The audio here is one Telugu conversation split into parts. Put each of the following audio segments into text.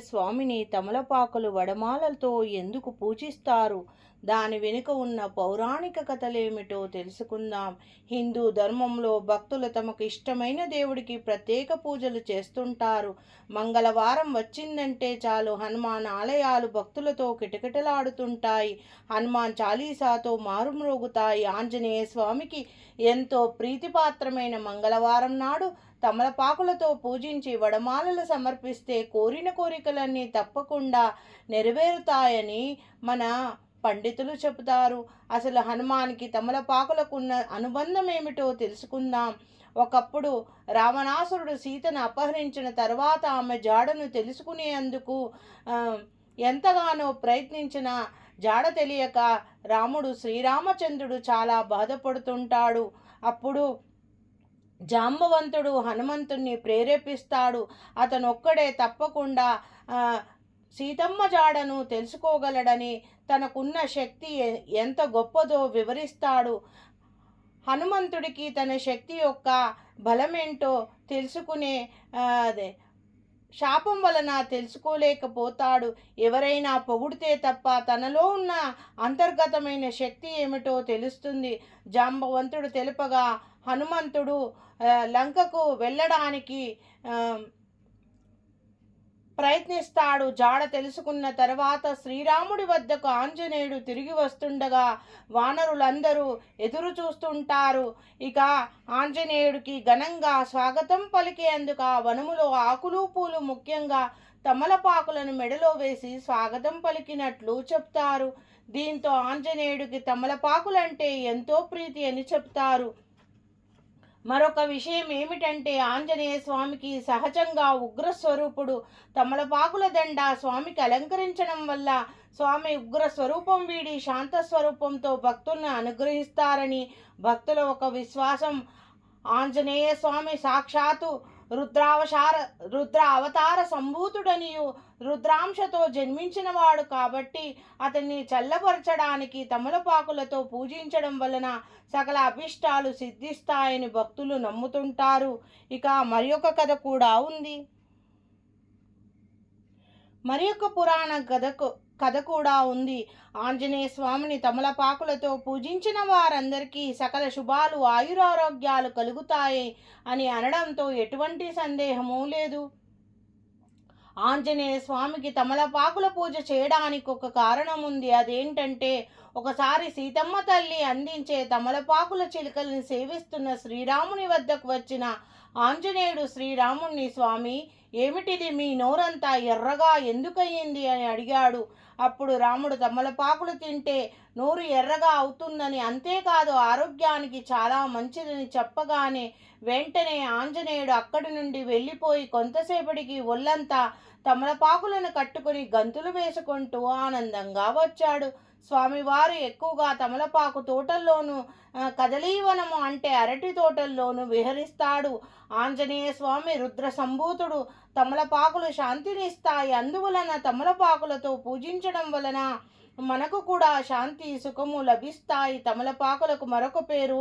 స్వామిని తమలపాకులు వడమాలలతో ఎందుకు పూజిస్తారు? దాని వెనుక ఉన్న పౌరాణిక కథలేమిటో తెలుసుకుందాం. హిందూ ధర్మంలో భక్తులు తమకు ఇష్టమైన దేవుడికి ప్రత్యేక పూజలు చేస్తుంటారు. మంగళవారం వచ్చిందంటే చాలు హనుమాన్ ఆలయాలు భక్తులతో కిటకిటలాడుతుంటాయి. హనుమాన్ చాలీసాతో మారుమ్రోగుతాయి. ఆంజనేయ స్వామికి ఎంతో ప్రీతిపాత్రమైన మంగళవారం నాడు తమలపాకులతో పూజించి వడమాలలు సమర్పిస్తే కోరిన కోరికలన్నీ తప్పకుండా నెరవేరుతాయని మన పండితులు చెబుతారు. అసలు హనుమానికి తమలపాకులకున్న అనుబంధం ఏమిటో తెలుసుకుందాం. ఒకప్పుడు రావణాసురుడు సీతను అపహరించిన తర్వాత ఆమె జాడను తెలుసుకునేందుకు ఎంతగానో ప్రయత్నించిన జాడ తెలియక రాముడు శ్రీరామచంద్రుడు చాలా బాధపడుతుంటాడు. అప్పుడు జాంబవంతుడు హనుమంతుణ్ణి ప్రేరేపిస్తాడు. అతను ఒక్కడే తప్పకుండా సీతమ్మ జాడను తెలుసుకోగలడని తనకున్న శక్తి ఎంత గొప్పదో వివరిస్తాడు. హనుమంతుడికి తన శక్తి యొక్క బలమేంటో తెలుసుకునే అదే శాపం వలన తెలుసుకోలేకపోతాడు. ఎవరైనా పొగిడితే తప్ప తనలో ఉన్న అంతర్గతమైన శక్తి ఏమిటో తెలుస్తుంది. జాంబవంతుడు తెలుపగా హనుమంతుడు లంకకు వెళ్ళడానికి ప్రయత్నిస్తాడు. జాడ తెలుసుకున్న తర్వాత శ్రీరాముడి వద్దకు ఆంజనేయుడు తిరిగి వస్తుండగా వానరులందరూ ఎదురు చూస్తుంటారు. ఇక ఆంజనేయుడికి ఘనంగా స్వాగతం పలికేందుకు ఆ వనములో ఆకులు పూలు ముఖ్యంగా తమలపాకులను మెడలో వేసి స్వాగతం పలికినట్లు చెప్తారు. దీంతో ఆంజనేయుడికి తమలపాకులంటే ఎంతో ప్రీతి అని చెప్తారు. మరొక విషయం ఏమిటంటే ఆంజనేయ స్వామికి సహజంగా ఉగ్రస్వరూపుడు తమలపాకుల దండ స్వామికి అలంకరించడం వల్ల స్వామి ఉగ్ర స్వరూపం వీడి శాంత స్వరూపంతో భక్తుల్ని అనుగ్రహిస్తారని భక్తుల ఒక విశ్వాసం. ఆంజనేయ స్వామి సాక్షాత్తు రుద్రావసార రుద్ర అవతార సంభూతుడనియు రుద్రాంశతో జన్మించినవాడు కాబట్టి అతన్ని చల్లపరచడానికి తమలపాకులతో పూజించడం వలన సకల అభిష్టాలు సిద్ధిస్తాయని భక్తులు నమ్ముతుంటారు. ఇక మరి ఒక కథ కూడా ఉంది. మరి ఒక పురాణ కథకు కథ కూడా ఉంది. ఆంజనేయ స్వామిని తమలపాకులతో పూజించిన వారందరికీ సకల శుభాలు ఆయురారోగ్యాలు కలుగుతాయి అని అనడంతో ఎటువంటి సందేహము లేదు. ఆంజనేయ స్వామికి తమలపాకుల పూజ చేయడానికి ఒక కారణం ఉంది అదేంటంటే ఒకసారి సీతమ్మ తల్లి అందించే తమలపాకుల చిలుకల్ని సేవిస్తున్న శ్రీరాముని వద్దకు వచ్చిన ఆంజనేయుడు శ్రీరాముణ్ణి స్వామి ఏమిటిది మీ నోరంతా ఎర్రగా ఎందుకయ్యింది? అని అడిగాడు. అప్పుడు రాముడు తమలపాకులు తింటే నోరు ఎర్రగా అవుతుందని అంతేకాదు ఆరోగ్యానికి చాలా మంచిదని చెప్పగానే వెంటనే ఆంజనేయుడు అక్కడి నుండి వెళ్ళిపోయి కొంతసేపటికి ఒళ్ళంతా తమలపాకులను కట్టుకుని గంతులు వేసుకుంటూ ఆనందంగా వచ్చాడు. స్వామివారు ఎక్కువగా తమలపాకు తోటల్లోనూ కదలీవనము అంటే అరటి తోటల్లోనూ విహరిస్తాడు. ఆంజనేయ స్వామి రుద్ర సంభూతుడు తమలపాకులు శాంతినిస్తాయి. అందువలన తమలపాకులతో పూజించడం వలన మనకు కూడా శాంతి సుఖము లభిస్తాయి. తమలపాకులకు మరొక పేరు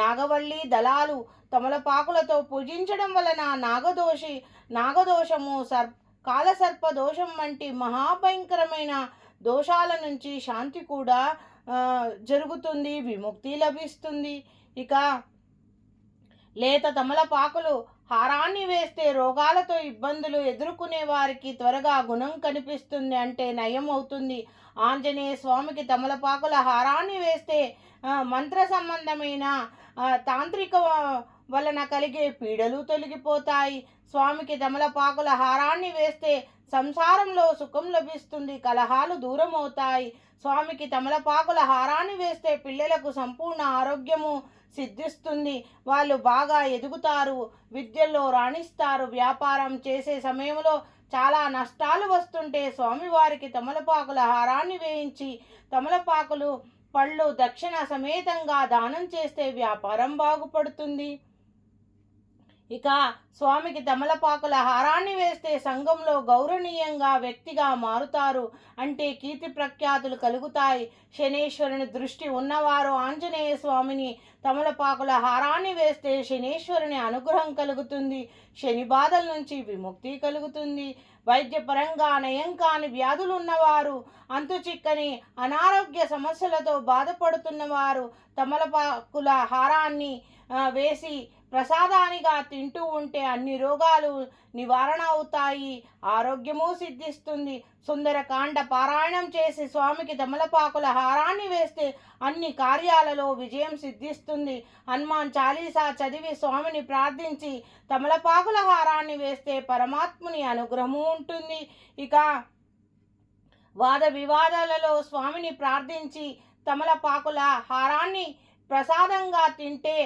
నాగవల్లి దళాలు. తమలపాకులతో పూజించడం వలన నాగదోషి నాగదోషము సర్ కాలసర్ప దోషం వంటి మహాభయంకరమైన దోషాల నుంచి శాంతి కూడా జరుగుతుంది విముక్తి లభిస్తుంది. ఇక లేత తమలపాకులు హారాన్ని వేస్తే రోగాలతో ఇబ్బందులు ఎదుర్కొనే వారికి త్వరగా గుణం కనిపిస్తుంది అంటే నయం అవుతుంది. ఆంజనేయ స్వామికి తమలపాకుల హారాన్ని వేస్తే మంత్ర సంబంధమైన తాంత్రిక వలన కలిగే పీడలు తొలగిపోతాయి. స్వామికి తమలపాకుల హారాన్ని వేస్తే సంసారంలో సుఖం లభిస్తుంది కలహాలు దూరం అవుతాయి స్వామికి తమలపాకుల హారాన్ని వేస్తే పిల్లలకు సంపూర్ణ ఆరోగ్యము సిద్ధిస్తుంది. వాళ్ళు బాగా ఎదుగుతారు విద్యల్లో రాణిస్తారు వ్యాపారం చేసే సమయంలో చాలా నష్టాలు వస్తుంటే స్వామివారికి తమలపాకుల హారాన్ని వేయించి తమలపాకులు పళ్ళు దక్షిణ సమేతంగా దానం చేస్తే వ్యాపారం బాగుపడుతుంది. ఇక స్వామికి తమలపాకుల హారాన్ని వేస్తే సంఘంలో గౌరవనీయంగా వ్యక్తిగా మారుతారు అంటే కీర్తి ప్రఖ్యాతులు కలుగుతాయి. శనేశ్వరుని దృష్టి ఉన్నవారు ఆంజనేయ స్వామిని తమలపాకుల హారాన్ని వేస్తే శనీశ్వరుని అనుగ్రహం కలుగుతుంది. శని బాధల నుంచి విముక్తి కలుగుతుంది. వైద్యపరంగా నయం కాని వ్యాధులు ఉన్నవారు అంతు చిక్కని అనారోగ్య సమస్యలతో బాధపడుతున్నవారు తమలపాకుల హారాన్ని వేసి ప్రసాదానిగా తింటూ ఉంటే అన్ని రోగాలు నివారణ అవుతాయి. ఆరోగ్యము సిద్ధిస్తుంది. సుందరకాండ పారాయణం చేసి స్వామికి తమలపాకుల హారాన్ని వేస్తే అన్ని కార్యాలలో విజయం సిద్ధిస్తుంది. హనుమాన్ చాలీసా చదివి స్వామిని ప్రార్థించి తమలపాకుల హారాన్ని వేస్తే పరమాత్ముని అనుగ్రహము ఉంటుంది. ఇక వాద వివాదాలలో స్వామిని ప్రార్థించి తమలపాకుల హారాన్ని ప్రసాదంగా తింటే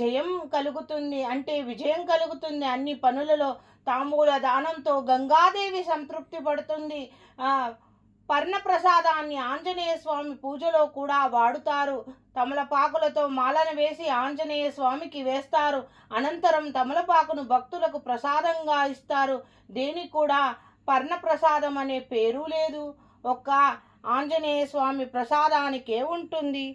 జయం కలుగుతుంది అంటే విజయం కలుగుతుంది. అన్ని పనులలో తాంబూల దానంతో గంగాదేవి సంతృప్తి పడుతుంది. పర్ణప్రసాదాన్ని పర్ణ ప్రసాదాన్ని ఆంజనేయ స్వామి పూజలో కూడా వాడుతారు. తమలపాకులతో మాలను వేసి ఆంజనేయ స్వామికి వేస్తారు. అనంతరం తమలపాకును భక్తులకు ప్రసాదంగా ఇస్తారు. దేనికి కూడా పర్ణ ప్రసాదం అనే పేరు లేదు. ఒక్క ఆంజనేయ స్వామి ప్రసాదానికే ఉంటుంది.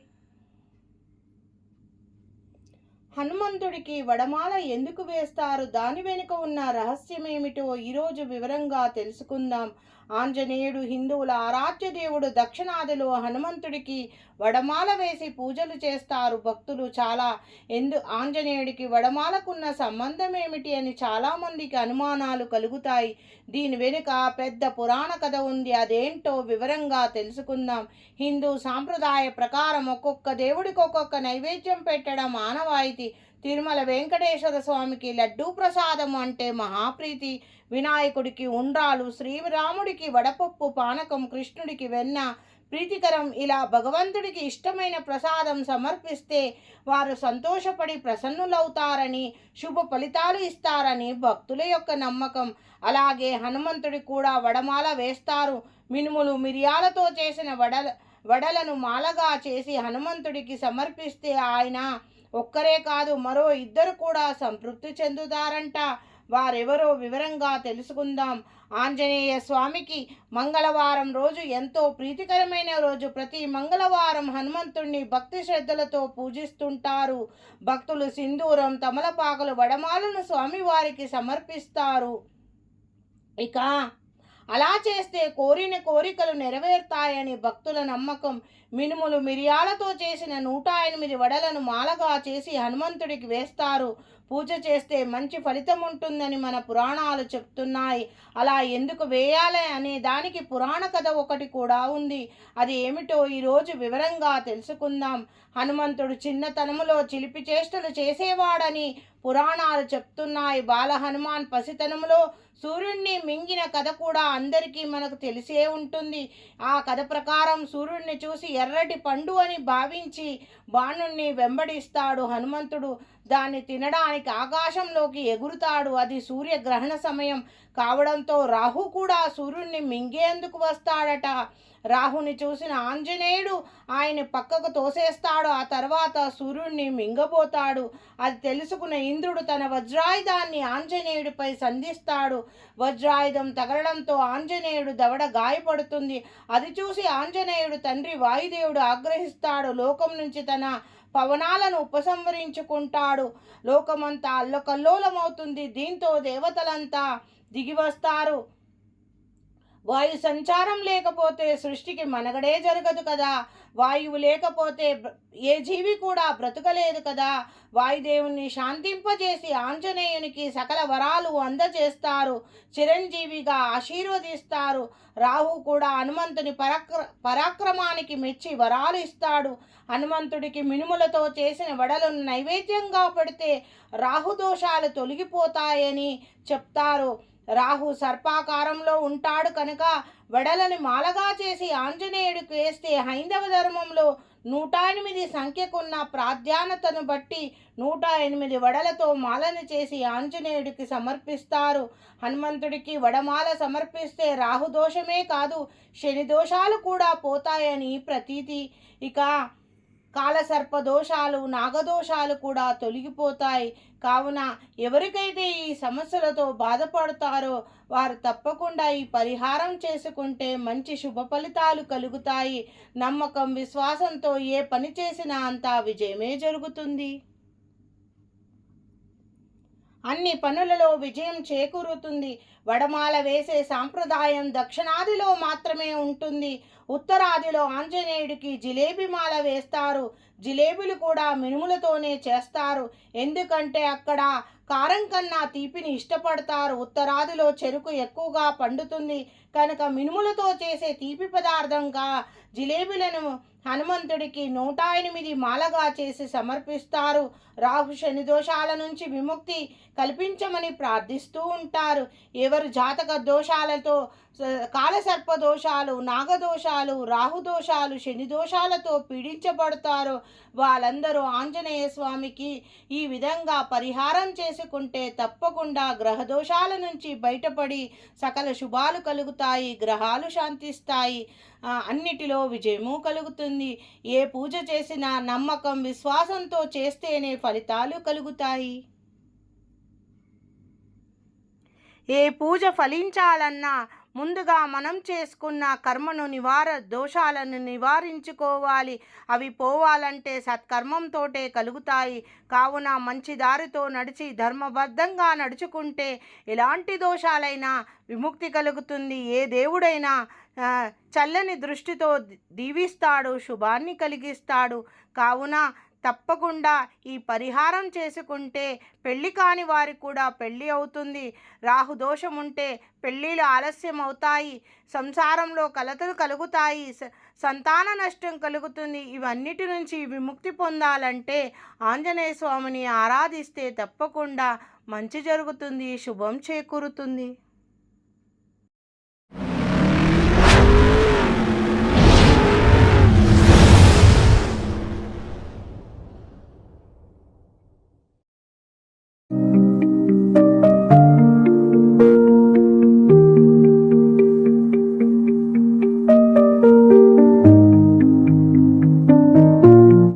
హనుమంతుడికి వడమాల ఎందుకు వేస్తారు? దాని వెనుక ఉన్న రహస్యమేమిటో ఈరోజు వివరంగా తెలుసుకుందాం. ఆంజనేయుడు హిందువుల ఆరాధ్య దేవుడు దక్షిణాదిలో హనుమంతుడికి వడమాల వేసి పూజలు చేస్తారు. భక్తులు చాలా ఎందు ఆంజనేయుడికి వడమాలకున్న సంబంధం ఏమిటి అని చాలామందికి అనుమానాలు కలుగుతాయి. దీని వెనుక పెద్ద పురాణ కథ ఉంది. అదేంటో వివరంగా తెలుసుకుందాం. హిందూ సాంప్రదాయ ప్రకారం ఒక్కొక్క దేవుడికి ఒక్కొక్క నైవేద్యం పెట్టడం ఆనవాయితీ. తిరుమల వెంకటేశ్వర స్వామికి లడ్డూ ప్రసాదం అంటే మహాప్రీతి. వినాయకుడికి ఉండ్రాలు శ్రీరాముడికి వడపప్పు పానకం కృష్ణుడికి వెన్న. ప్రీతికరం ఇలా భగవంతుడికి ఇష్టమైన ప్రసాదం సమర్పిస్తే వారు సంతోషపడి ప్రసన్నులవుతారని శుభ ఫలితాలు ఇస్తారని భక్తుల యొక్క నమ్మకం. అలాగే హనుమంతుడి కూడా వడమాల వేస్తారు. మినుములు మిరియాలతో చేసిన వడల వడలను మాలగా చేసి హనుమంతుడికి సమర్పిస్తే ఆయన ఒక్కరే కాదు మరో ఇద్దరు కూడా సంతృప్తి చెందుతారంట. వారెవరో వివరంగా తెలుసుకుందాం. ఆంజనేయ స్వామికి మంగళవారం రోజు ఎంతో ప్రీతికరమైన రోజు. ప్రతి మంగళవారం హనుమంతుణ్ణి భక్తి శ్రద్ధలతో పూజిస్తుంటారు. భక్తులు సింధూరం తమలపాకులు వడమాలను స్వామివారికి సమర్పిస్తారు. ఇక అలా చేస్తే కోరిన కోరికలు నెరవేరుతాయని భక్తుల నమ్మకం మినుములు మిరియాలతో చేసిన నూట ఎనిమిది వడలను మాలగా చేసి హనుమంతుడికి వేస్తారు. పూజ చేస్తే మంచి ఫలితం ఉంటుందని మన పురాణాలు చెప్తున్నాయి. అలా ఎందుకు వేయాలి అనే దానికి పురాణ కథ ఒకటి కూడా ఉంది. అది ఏమిటో ఈరోజు వివరంగా తెలుసుకుందాం. హనుమంతుడు చిన్నతనములో చిలిపి చేష్టలు చేసేవాడని పురాణాలు చెప్తున్నాయి. బాల హనుమాన్ పసితనములో సూర్యుడిని మింగిన కథ కూడా అందరికీ మనకు తెలిసే ఉంటుంది. ఆ కథ ప్రకారం సూర్యుడిని చూసి ఎర్రటి పండు అని భావించి బాణుణ్ణి వెంబడిస్తాడు హనుమంతుడు. దాన్ని తినడానికి ఆకాశంలోకి ఎగురుతాడు. అది సూర్యగ్రహణ సమయం కావడంతో రాహు కూడా సూర్యుడిని మింగేందుకు వస్తాడట. రాహుని చూసిన ఆంజనేయుడు ఆయన పక్కకు తోసేస్తాడు. ఆ తర్వాత సూర్యుడిని మింగబోతాడు. అది తెలుసుకున్న ఇంద్రుడు తన వజ్రాయుధాన్ని ఆంజనేయుడిపై సంధిస్తాడు. వజ్రాయుధం తగలడంతో ఆంజనేయుడు దవడ గాయపడుతుంది. అది చూసి ఆంజనేయుడు తండ్రి వాయుదేవుడు ఆగ్రహిస్తాడు. లోకం నుంచి తన పవనాలను ఉపసంహరించుకుంటాడు. లోకమంతా అల్లకల్లోలమవుతుంది. దీంతో దేవతలంతా దిగివస్తారు వాయు సంచారం లేకపోతే సృష్టికి మనగడే జరగదు కదా. వాయువు లేకపోతే ఏ జీవి కూడా బ్రతకలేదు కదా. వాయుదేవుని శాంతింపజేసి ఆంజనేయునికి సకల వరాలు అందజేస్తారు. చిరంజీవిగా ఆశీర్వదిస్తారు. రాహు కూడా హనుమంతుని పరాక్ర పరాక్రమానికి మెచ్చి వరాలు ఇస్తాడు. హనుమంతుడికి మినుములతో చేసిన వడలను నైవేద్యంగా పెడితే రాహు దోషాలు తొలగిపోతాయని చెప్తారు. రాహు సర్పాకారంలో ఉంటాడు కనుక వడలని మాలగా చేసి ఆంజనేయుడికి వేస్తే హైందవ ధర్మంలో నూట ఎనిమిది సంఖ్యకున్న ప్రాధాన్యతను బట్టి నూట ఎనిమిది వడలతో మాలను చేసి ఆంజనేయుడికి సమర్పిస్తారు. హనుమంతుడికి వడమాల సమర్పిస్తే రాహు దోషమే కాదు శని దోషాలు కూడా పోతాయని ప్రతీతి. ఇక కాలసర్ప దోషాలు నాగదోషాలు కూడా తొలగిపోతాయి. కావున ఎవరికైతే ఈ సమస్యలతో బాధపడతారో వారు తప్పకుండా ఈ పరిహారం చేసుకుంటే మంచి శుభ ఫలితాలు కలుగుతాయి. నమ్మకం విశ్వాసంతో ఏ పని చేసినా అంతా విజయమే జరుగుతుంది. అన్ని పనులలో విజయం చేకూరుతుంది. వడమాల వేసే సాంప్రదాయం దక్షిణాదిలో మాత్రమే ఉంటుంది. ఉత్తరాదిలో ఆంజనేయుడికి జిలేబీ మాల వేస్తారు. జిలేబీలు కూడా మినుములతోనే చేస్తారు. ఎందుకంటే అక్కడ కారం కన్నా తీపిని ఇష్టపడతారు. ఉత్తరాదిలో చెరుకు ఎక్కువగా పండుతుంది. కనుక మినుములతో చేసే తీపి పదార్థంగా జిలేబీలను హనుమంతుడికి నూట ఎనిమిది మాలగా చేసి సమర్పిస్తారు. రాహు శని దోషాల నుంచి విముక్తి కల్పించమని ప్రార్థిస్తూ ఉంటారు. ఎవరు జాతక దోషాలతో కాలసర్ప దోషాలు నాగదోషాలు రాహుదోషాలు శని దోషాలతో పీడించబడతారో వాళ్ళందరూ ఆంజనేయ స్వామికి ఈ విధంగా పరిహారం చేసుకుంటే తప్పకుండా గ్రహ దోషాల నుంచి బయటపడి సకల శుభాలు కలుగుతాయి గ్రహాలు శాంతిస్తాయి. అన్నిటిలో విజయము కలుగుతుంది. ఏ పూజ చేసినా నమ్మకం విశ్వాసంతో చేస్తేనే ఫలితాలు కలుగుతాయి. ఏ పూజ ఫలించాలన్నా ముందుగా మనం చేసుకున్న కర్మను నివార దోషాలను నివారించుకోవాలి. అవి పోవాలంటే సత్కర్మంతోటే కలుగుతాయి. కావున మంచి దారితో నడిచి ధర్మబద్ధంగా నడుచుకుంటే ఎలాంటి దోషాలైనా విముక్తి కలుగుతుంది. ఏ దేవుడైనా చల్లని దృష్టితో దీవిస్తాడు శుభాన్ని కలిగిస్తాడు. కావున తప్పకుండా ఈ పరిహారం చేసుకుంటే పెళ్ళి కాని వారికి కూడా పెళ్ళి అవుతుంది. రాహు దోషం ఉంటే పెళ్ళిళ్ళు ఆలస్యం అవుతాయి. సంసారంలో కలతలు కలుగుతాయి. స- సంతాన నష్టం కలుగుతుంది. ఇవన్నిటి నుంచి విముక్తి పొందాలంటే ఆంజనేయ స్వామిని ఆరాధిస్తే తప్పకుండా మంచి జరుగుతుంది. శుభం చేకూరుతుంది.